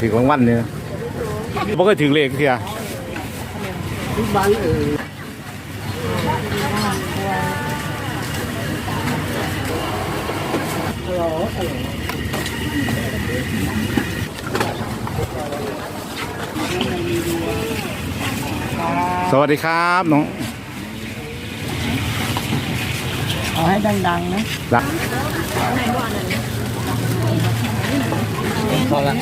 ถือรางวัลเนี่ยบ่เคยถึงเลขเทียบ้านเออสวัสดีครับน้องเอาให้ดังๆนะรัก พอละ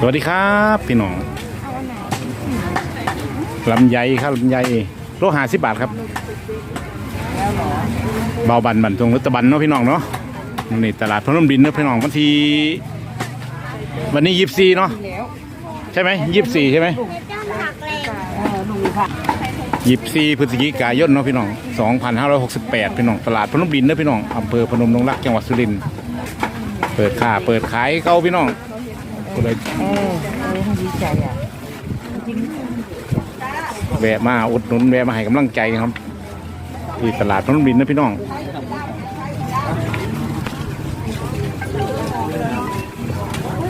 สวัสดีครับพี่น้องลำไยครับลำไยโลหะสิบบาทครับ เบาบันบันตรงรัตบันเนาะพี่น้องเนาะนี่ตลาดพนมดินเนาะพี่น้องวันที่วันนี้ยี่สิบสี่เนาะใช่ไหมยี่สิบสี่ใช่ไหม เออลุงค่ะยี่สี่พฤศจิกายนเนาะพี่น้องสองพันห้าร้อยหกสิบแปดพี่น้อง ตลาดพนมดินเนาะพี่น้อง อำเภอพนมดงรักจังหวัดสุรินทร์ เปิดค่าเปิดขายเก้าพี่น้องก็เลยเออเออให้ดีใจอะแวะมาอุดหนุนแวะมาให้กำลังใจครับ ที่ตลาดพนมดินนะพี่น้อง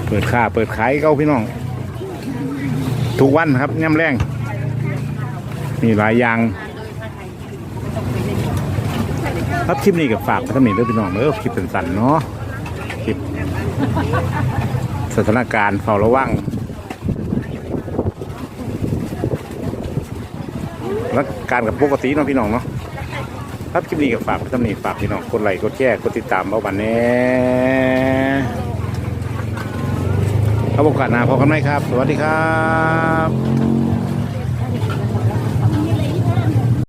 เปิดค่าเปิดขายเก้าพี่น้อง ทุกวันครับย่ำแรง มีหลายอย่างครับคลิปนี้กับฝากไปทำนี้ด้วยพี่น้องเออคลิปสั้นๆเนาะคลิปสถานการณ์เฝ้าระวังแล้วการกับปกติเนาะพี่น้องเนาะครับคลิปนี้ก็ฝากพี่ตำหนิฝากพี่น้องกดไลค์กดแชร์กดติดตามเบาบันแน่เอาโอกาสหน้าพบกันไหมครับ สวัสดีครับ